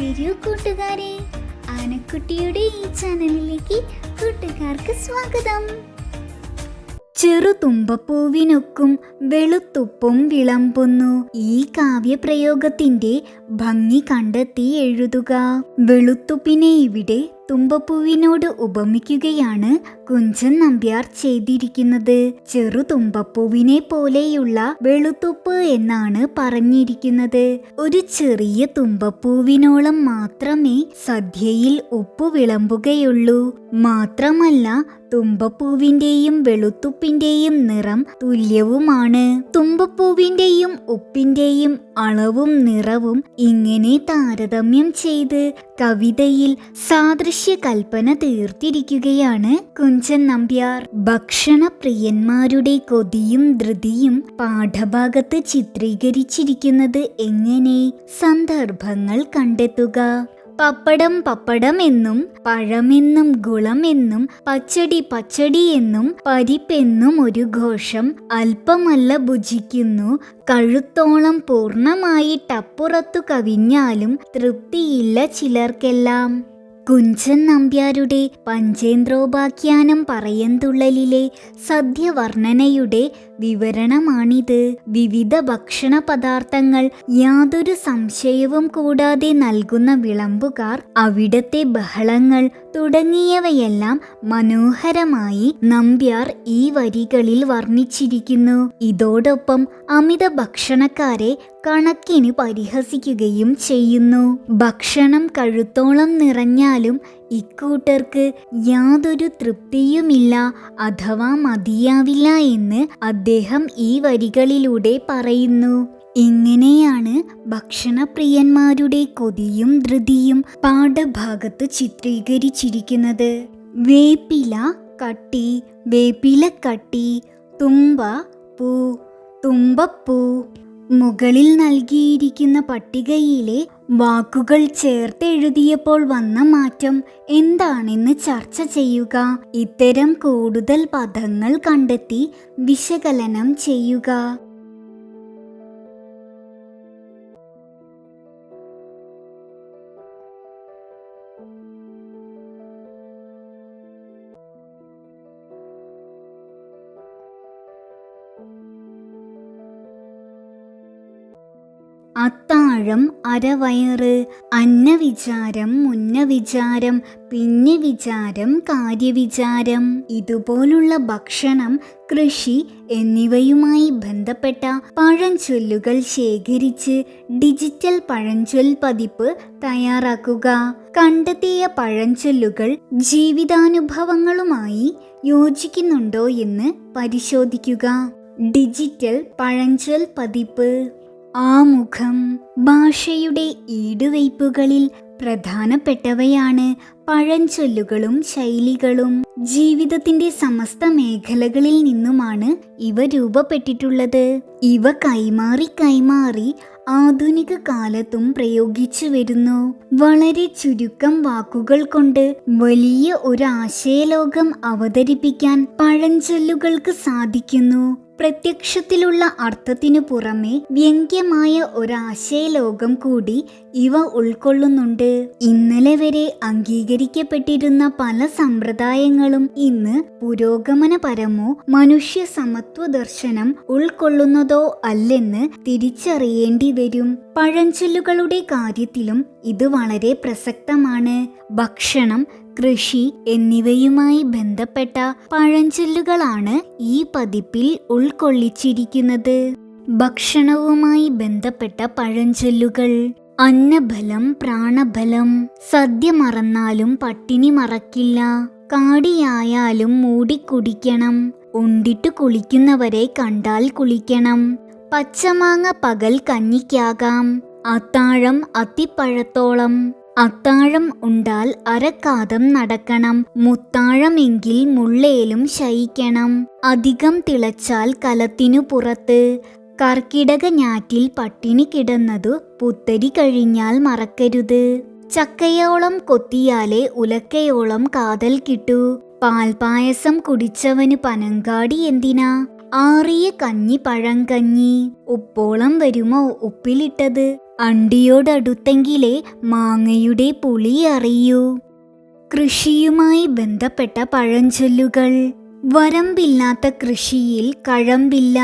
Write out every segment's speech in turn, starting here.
വരൂ കൂട്ടുകാരെ. ആനക്കുട്ടിയുടെ ഈ ചാനലിലേക്ക് കൂട്ടുകാർക്ക് സ്വാഗതം. ചെറുതുമ്പപ്പൂവിനൊക്കും വെളുത്തുപ്പും വിളമ്പുന്നു. ഈ കാവ്യപ്രയോഗത്തിന്റെ ഭംഗി കണ്ടെത്തി എഴുതുക. വെളുത്തുപ്പിനെ ഇവിടെ തുമ്പപ്പൂവിനോട് ഉപമിക്കുകയാണ് കുഞ്ചൻ നമ്പ്യാർ ചെയ്തിരിക്കുന്നത് ചെറുതുമ്പപ്പൂവിനെ പോലെയുള്ള വെളുത്തുപ്പ് എന്നാണ് പറഞ്ഞിരിക്കുന്നത്. ഒരു ചെറിയ തുമ്പപ്പൂവിനോളം മാത്രമേ സദ്യയിൽ ഉപ്പ് വിളമ്പുകയുള്ളൂ. മാത്രമല്ല തുമ്പപ്പൂവിന്റെയും വെളുത്തുപ്പിന്റെയും നിറം തുല്യവുമാണ്. തുമ്പപ്പൂവിന്റെയും ഉപ്പിന്റെയും അളവും നിറവും ഇങ്ങനെ താരതമ്യം ചെയ്ത് കവിതയിൽ സാദൃശ്യ കൽപ്പന തീർത്തിരിക്കുകയാണ് കുഞ്ചൻ. നമ്പ്യാർ. ഭക്ഷണപ്രിയന്മാരുടെ കൊതിയും ധൃതിയും പാഠഭാഗത്ത് ചിത്രീകരിച്ചിരിക്കുന്നത് എങ്ങനെ? സന്ദർഭങ്ങൾ കണ്ടെത്തുക. പപ്പടം പപ്പടമെന്നും പഴമെന്നും ഗുളമെന്നും പച്ചടി പച്ചടിയെന്നും പരിപ്പെന്നും ഒരു ഘോഷം അല്പമല്ല ഭുജിക്കുന്നു. കഴുത്തോളം പൂർണമായിട്ടപ്പുറത്തു കവിഞ്ഞാലും തൃപ്തിയില്ല ചിലർക്കെല്ലാം. കുഞ്ചൻ നമ്പ്യാരുടെ പഞ്ചേന്ദ്രോപാഖ്യാനം പറയന്തുള്ളലിലെ സദ്യവർണനയുടെ വിവരണമാണിത്. വിവിധ ഭക്ഷണ പദാർത്ഥങ്ങൾ യാതൊരു സംശയവും കൂടാതെ നൽകുന്ന വിളമ്പുകാർ അവിടത്തെ ബഹളങ്ങൾ തുടങ്ങിയവയെല്ലാം മനോഹരമായി നമ്പ്യാർ ഈ വരികളിൽ വർണിച്ചിരിക്കുന്നു. ഇതോടൊപ്പം അമിത ഭക്ഷണക്കാരെ കണക്കിന് പരിഹസിക്കുകയും ചെയ്യുന്നു. ഭക്ഷണം കഴുത്തോളം നിറഞ്ഞാലും ഇക്കൂട്ടർക്ക് യാതൊരു തൃപ്തിയുമില്ല അഥവാ മതിയാവില്ല എന്ന് അദ്ദേഹം ഈ വരികളിലൂടെ പറയുന്നു. ഇങ്ങനെയാണ് ഭക്ഷണപ്രിയന്മാരുടെ കൊതിയും ധൃതിയും പാഠഭാഗത്ത് ചിത്രീകരിച്ചിരിക്കുന്നത്? വേപ്പില കട്ടി വേപ്പില കട്ടി തുമ്പ പൂ തുമ്പപ്പൂ. മുകളിൽ നൽകിയിരിക്കുന്ന പട്ടികയിലെ വാക്കുകൾ ചേർത്തെഴുതിയപ്പോൾ വന്ന മാറ്റം എന്താണെന്ന് ചർച്ച ചെയ്യുക. ഇത്തരം കൂടുതൽ പദങ്ങൾ കണ്ടെത്തി വിശകലനം ചെയ്യുക. അത്താഴം അരവയറ് അന്നവിചാരം മുന്നവിചാരം പിന്നെ വിചാരം കാര്യവിചാരം. ഇതുപോലുള്ള ഭക്ഷണം കൃഷി എന്നിവയുമായി ബന്ധപ്പെട്ട പഴഞ്ചൊല്ലുകൾ ശേഖരിച്ച് ഡിജിറ്റൽ പഴഞ്ചൊൽ പതിപ്പ് തയ്യാറാക്കുക. കണ്ടെത്തിയ പഴഞ്ചൊല്ലുകൾ ജീവിതാനുഭവങ്ങളുമായി യോജിക്കുന്നുണ്ടോ എന്ന് പരിശോധിക്കുക. ഡിജിറ്റൽ പഴഞ്ചൊൽ പതിപ്പ്. ആമുഖം ഭാഷയുടെ ഈടുവയ്പ്പുകളിൽ പ്രധാനപ്പെട്ടവയാണ് പഴഞ്ചൊല്ലുകളും ശൈലികളും. ജീവിതത്തിന്റെ സമസ്ത മേഖലകളിൽ നിന്നുമാണ് ഇവ രൂപപ്പെട്ടിട്ടുള്ളത്. ഇവ കൈമാറി കൈമാറി ആധുനിക കാലത്തും പ്രയോഗിച്ചു വരുന്നു. വളരെ ചുരുക്കം വാക്കുകൾ കൊണ്ട് വലിയ ഒരു ആശയലോകം അവതരിപ്പിക്കാൻ പഴഞ്ചൊല്ലുകൾക്ക് സാധിക്കുന്നു. പ്രത്യക്ഷത്തിലുള്ള അർത്ഥത്തിനു പുറമെ വ്യംഗ്യമായ ഒരാശയലോകം കൂടി ഇവ ഉൾക്കൊള്ളുന്നുണ്ട്. ഇന്നലെ വരെ അംഗീകരിക്കപ്പെട്ടിരുന്ന പല സമ്പ്രദായങ്ങളും ഇന്ന് പുരോഗമനപരമോ മനുഷ്യ സമത്വ ദർശനം ഉൾക്കൊള്ളുന്നതോ അല്ലെന്ന് തിരിച്ചറിയേണ്ടി വരും. പഴഞ്ചൊല്ലുകളുടെ കാര്യത്തിലും ഇത് വളരെ പ്രസക്തമാണ്. ഭക്ഷണം കൃഷി എന്നിവയുമായി ബന്ധപ്പെട്ട പഴഞ്ചൊല്ലുകളാണ് ഈ പതിപ്പിൽ ഉൾക്കൊള്ളിച്ചിരിക്കുന്നത്. ഭക്ഷണവുമായി ബന്ധപ്പെട്ട പഴഞ്ചൊല്ലുകൾ. അന്നബലം പ്രാണബലം സദ്യ മറന്നാലും പട്ടിണി മറക്കില്ല. കാടിയായാലും മൂടിക്കുടിക്കണം. ഉണ്ടിട്ടു കുളിക്കുന്നവരെ കണ്ടാൽ കുളിക്കണം. പച്ചമാങ്ങ പകൽ കഞ്ഞിക്കാകാം. അത്താഴം അത്തിപ്പഴത്തോളം അത്താഴം ഉണ്ടാൽ അരക്കാതം നടക്കണം. മുത്താഴമെങ്കിൽ മുള്ളേലും ശയിക്കണം. അധികം തിളച്ചാൽ കലത്തിനു പുറത്ത്. കർക്കിടക ഞാറ്റിൽ പട്ടിണി കിടന്നതു പുത്തരി കഴിഞ്ഞാൽ മറക്കരുത്. ചക്കയോളം കൊത്തിയാലേ ഉലക്കയോളം കാതൽ കിട്ടൂ. പാൽപായസം കുടിച്ചവന് പനങ്കാടി എന്തിനാ? ആറിയ കഞ്ഞി പഴങ്കഞ്ഞി ഉപ്പോളം വരുമോ ഉപ്പിലിട്ടത്? അണ്ടിയോടടുത്തെങ്കിലേ മാങ്ങയുടെ പുളി അറിയൂ. കൃഷിയുമായി ബന്ധപ്പെട്ട പഴഞ്ചൊല്ലുകൾ. വരമ്പില്ലാത്ത കൃഷിയിൽ കഴമ്പില്ല.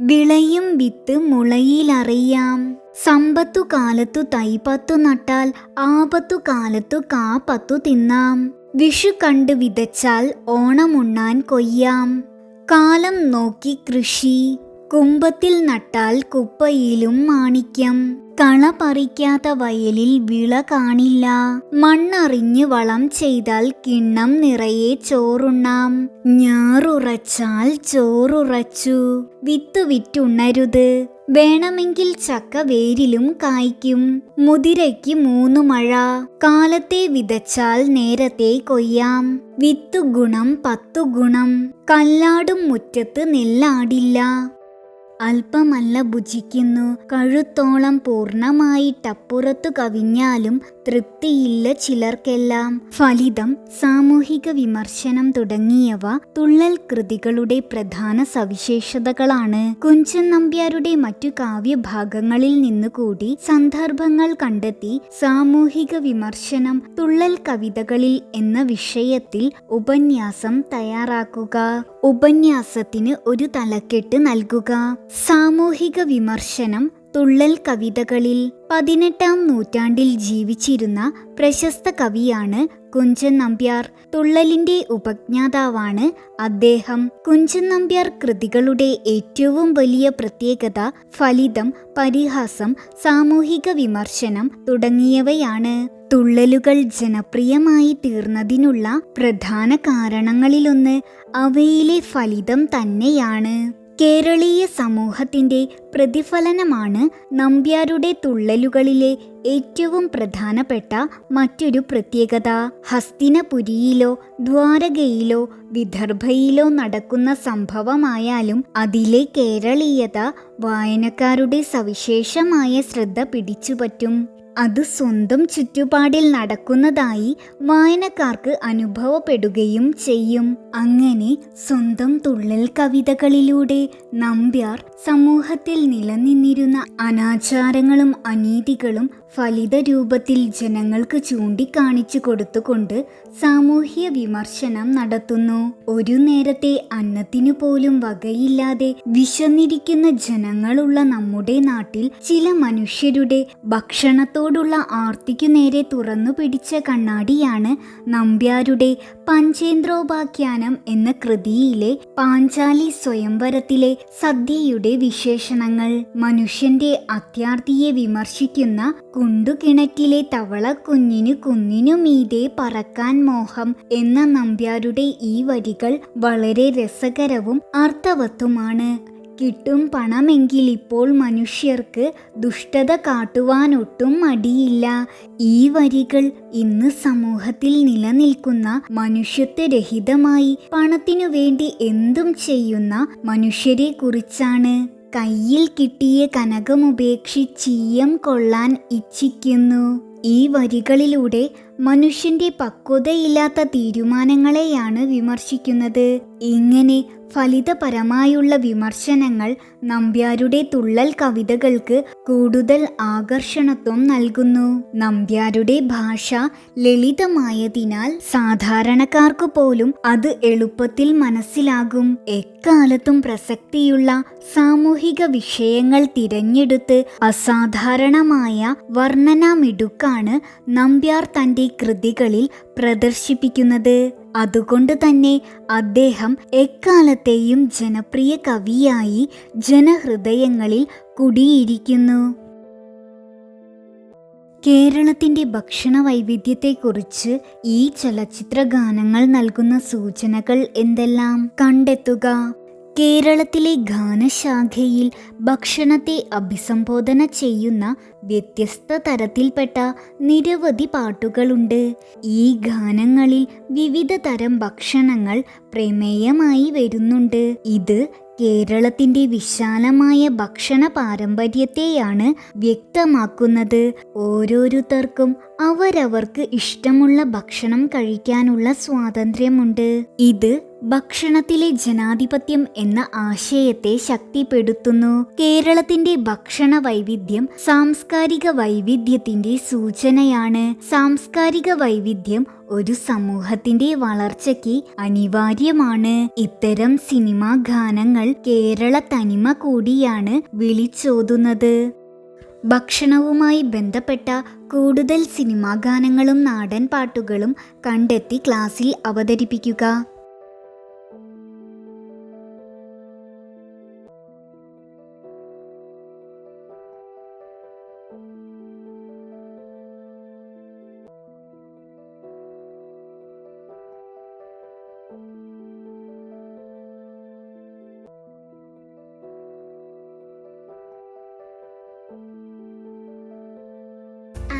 വിളയും വിത്ത് മുളയിലറിയാം. സമ്പത്തു കാലത്തു തൈപത്തു നട്ടാൽ ആപത്തു കാലത്തു കാപ്പത്തു തിന്നാം. വിഷു കണ്ട് വിതച്ചാൽ ഓണമുണ്ണാൻ കൊയ്യാം. കാലം നോക്കി കൃഷി. കുമ്പത്തിൽ നട്ടാൽ കുപ്പയിലും മാണിക്യം. കള പറിക്കാത്ത വയലിൽ വിള കാണില്ല. മണ്ണറിഞ്ഞ് വളം ചെയ്താൽ കിണ്ണം നിറയെ ചോറുണ്ണാം. ഞാറുറച്ചാൽ ചോറുറച്ചു. വിത്തു വിറ്റുണ്ണരുത് വേണമെങ്കിൽ ചക്ക വേരിലും കായ്ക്കും. മുതിരയ്ക്ക് മൂന്നു മഴ. കാലത്തെ വിതച്ചാൽ നേരത്തെ കൊയ്യാം. വിത്തു ഗുണം പത്തു ഗുണം. കല്ലാടും മുറ്റത്ത് നെല്ലാടില്ല. അല്പമല്ല ഭുജിക്കുന്നു. കഴുത്തോളം പൂർണമായിട്ടപ്പുറത്തു കവിഞ്ഞാലും തൃപ്തിയില്ല ചിലർക്കെല്ലാം. ഫലിതം സാമൂഹിക വിമർശനം തുടങ്ങിയവ തുള്ളൽ കൃതികളുടെ പ്രധാന സവിശേഷതകളാണ്. കുഞ്ചൻ നമ്പ്യാരുടെ മറ്റു കാവ്യഭാഗങ്ങളിൽ നിന്നുകൂടി സന്ദർഭങ്ങൾ കണ്ടെത്തി സാമൂഹിക വിമർശനം തുള്ളൽ കവിതകളിൽ എന്ന വിഷയത്തിൽ ഉപന്യാസം തയ്യാറാക്കുക. ഉപന്യാസത്തിന് ഒരു തലക്കെട്ട് നൽകുക. സാമൂഹിക വിമർശനം തുള്ളൽ കവിതകളിൽ പതിനെട്ടാം നൂറ്റാണ്ടിൽ ജീവിച്ചിരുന്ന പ്രശസ്ത കവിയാണ് കുഞ്ചൻ നമ്പ്യാർ. തുള്ളലിന്റെ ഉപജ്ഞാതാവാണ് അദ്ദേഹം. കുഞ്ചൻ നമ്പ്യാർ കൃതികളുടെ ഏറ്റവും വലിയ പ്രത്യേകത ഫലിതം പരിഹാസം സാമൂഹിക വിമർശനം തുടങ്ങിയവയാണ്. തുള്ളലുകൾ ജനപ്രിയമായി തീർന്നതിനുള്ള പ്രധാന കാരണങ്ങളിലൊന്ന് അവയിലെ ഫലിതം തന്നെയാണ്. കേരളീയ സമൂഹത്തിന്റെ പ്രതിഫലനമാണ് നമ്പ്യാരുടെ തുള്ളലുകളിലെ ഏറ്റവും പ്രധാനപ്പെട്ട മറ്റൊരു പ്രത്യേകത. ഹസ്തിനപുരിയിലോ ദ്വാരകയിലോ വിദർഭയിലോ നടക്കുന്ന സംഭവമായാലും അതിലെ കേരളീയത വായനക്കാരുടെ സവിശേഷമായ ശ്രദ്ധ പിടിച്ചുപറ്റും. അത് സ്വന്തം ചുറ്റുപാടിൽ നടക്കുന്നതായി വായനക്കാർക്ക് അനുഭവപ്പെടുകയും ചെയ്യും. അങ്ങനെ സ്വന്തം തുള്ളൽ കവിതകളിലൂടെ നമ്പ്യാർ സമൂഹത്തിൽ നിലനിന്നിരുന്ന അനാചാരങ്ങളും അനീതികളും ഫലിത രൂപത്തിൽ ജനങ്ങൾക്ക് ചൂണ്ടിക്കാണിച്ചു കൊടുത്തുകൊണ്ട് സാമൂഹ്യ വിമർശനം നടത്തുന്നു. ഒരു നേരത്തെ അന്നത്തിനു പോലും വകയില്ലാതെ വിശന്നിരിക്കുന്ന ജനങ്ങളുള്ള നമ്മുടെ നാട്ടിൽ ചില മനുഷ്യരുടെ ഭക്ഷണത്തോടുള്ള ആർത്തിക്കു നേരെ തുറന്നു പിടിച്ച കണ്ണാടിയാണ് നമ്പ്യാരുടെ പഞ്ചേന്ദ്രോപാഖ്യാനം എന്ന കൃതിയിലെ പാഞ്ചാലി സ്വയംവരത്തിലെ സദ്യയുടെ വിശേഷണങ്ങൾ. മനുഷ്യന്റെ അത്യാർത്തിയെ വിമർശിക്കുന്ന കുണ്ടുകിണറ്റിലെ തവള കുഞ്ഞിനു മീതെ പറക്കാൻ മോഹം എന്ന നമ്പ്യാരുടെ ഈ വരികൾ വളരെ രസകരവും അർത്ഥവത്തുമാണ്. കിട്ടും പണമെങ്കിൽ ഇപ്പോൾ മനുഷ്യർക്ക് ദുഷ്ടത കാട്ടുവാനൊട്ടും മടിയില്ല. ഈ വരികൾ ഇന്ന് സമൂഹത്തിൽ നിലനിൽക്കുന്ന മനുഷ്യത്വരഹിതമായി പണത്തിനു വേണ്ടി എന്തും ചെയ്യുന്ന മനുഷ്യരെ കുറിച്ചാണ് കയ്യിൽ കിട്ടിയ കനകമുപേക്ഷിച്ചീയം കൊള്ളാൻ ഇച്ഛിക്കുന്നു. ഈ വരികളിലൂടെ മനുഷ്യന്റെ പക്വതയില്ലാത്ത തീരുമാനങ്ങളെയാണ് വിമർശിക്കുന്നത്. ഇങ്ങനെ ഫലിതപരമായുള്ള വിമർശനങ്ങൾ നമ്പ്യാരുടെ തുള്ളൽ കവിതകൾക്ക് കൂടുതൽ ആകർഷണത്വം നൽകുന്നു. നമ്പ്യാരുടെ ഭാഷ ലളിതമായതിനാൽ സാധാരണക്കാർക്ക് പോലും അത് എളുപ്പത്തിൽ മനസ്സിലാകും. എക്കാലത്തും പ്രസക്തിയുള്ള സാമൂഹിക വിഷയങ്ങൾ തിരഞ്ഞെടുത്ത് അസാധാരണമായ വർണനാമിടുക്കാണ് നമ്പ്യാർ തന്റെ കൃതികളിൽ പ്രദർശിപ്പിക്കുന്നത്. അതുകൊണ്ട് തന്നെ അദ്ദേഹം എക്കാലത്തെയും ജനപ്രിയ കവിയായി ജനഹൃദയങ്ങളിൽ കുടിയിരിക്കുന്നു. കേരളത്തിന്റെ ഭക്ഷണ വൈവിധ്യത്തെക്കുറിച്ച് ഈ ചലച്ചിത്ര ഗാനങ്ങൾ നൽകുന്ന സൂചനകൾ എന്തെല്ലാം? കണ്ടെത്തുക. കേരളത്തിലെ ഗാനശാഖയിൽ ഭക്ഷണത്തെ അഭിസംബോധന ചെയ്യുന്ന വ്യത്യസ്ത തരത്തിൽപ്പെട്ട നിരവധി പാട്ടുകളുണ്ട്. ഈ ഗാനങ്ങളിൽ വിവിധ തരം ഭക്ഷണങ്ങൾ പ്രമേയമായി വരുന്നുണ്ട്. ഇത് കേരളത്തിന്റെ വിശാലമായ ഭക്ഷണ പാരമ്പര്യത്തെയാണ് വ്യക്തമാക്കുന്നത്. ഓരോരുത്തർക്കും അവരവർക്ക് ഇഷ്ടമുള്ള ഭക്ഷണം കഴിക്കാനുള്ള സ്വാതന്ത്ര്യമുണ്ട്. ഇത് ഭക്ഷണത്തിലെ ജനാധിപത്യം എന്ന ആശയത്തെ ശക്തിപ്പെടുത്തുന്നു. കേരളത്തിന്റെ ഭക്ഷണ വൈവിധ്യം സാംസ്കാരിക വൈവിധ്യത്തിന്റെ സൂചനയാണ്. സാംസ്കാരിക വൈവിധ്യം ഒരു സമൂഹത്തിന്റെ വളർച്ചയ്ക്ക് അനിവാര്യമാണ്. ഇത്തരം സിനിമാ ഗാനങ്ങൾ കേരള തനിമ കൂടിയാണ് വിളിച്ചോതുന്നത്. ഭക്ഷണവുമായി ബന്ധപ്പെട്ട കൂടുതൽ സിനിമാ ഗാനങ്ങളും നാടൻ പാട്ടുകളും കണ്ടെത്തി ക്ലാസ്സിൽ അവതരിപ്പിക്കുക.